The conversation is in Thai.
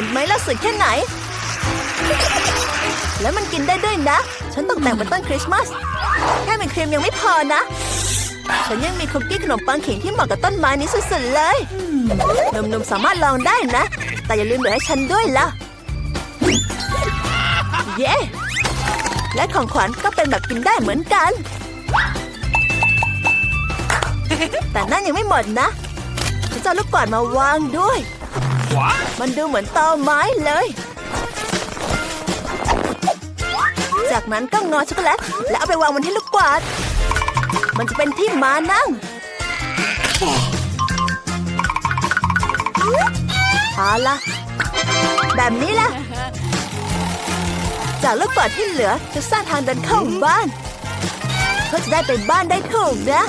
ห็นไหมล่ะสวยแค่ไหน แล้วมันกินได้ด้วยนะ ฉันตกแต่งเป็นต้นคริสต์มาส แค่เป็นครีมยังไม่พอนะ ฉันยังมีคุกกี้ขนมปังเข่งที่เหมาะกับต้นไม้นี้สุดๆเลยหนุ่มๆสามารถลองได้นะ แต่อย่าลืมเหลือให้ฉันด้วยล่ะ เย้ และของขวัญก็เป็นแบบกินได้เหมือนกัน แต่นั่นยังไม่หมดนะฉันจะลูกกวาดมาวางด้วย มันดูเหมือนตอไม้เลย จากนั้นก็งอช็อกโกแลตแล้วเอาไปวางบนที่ลูกกวาด มันจะเป็นที่มานั่งเอาละแบบนี้ละจากลูกกวาดที่เหลือจะสร้างทางเดินเข้าบ้านเพื่อจะได้ไปบ้านได้ถูกนะ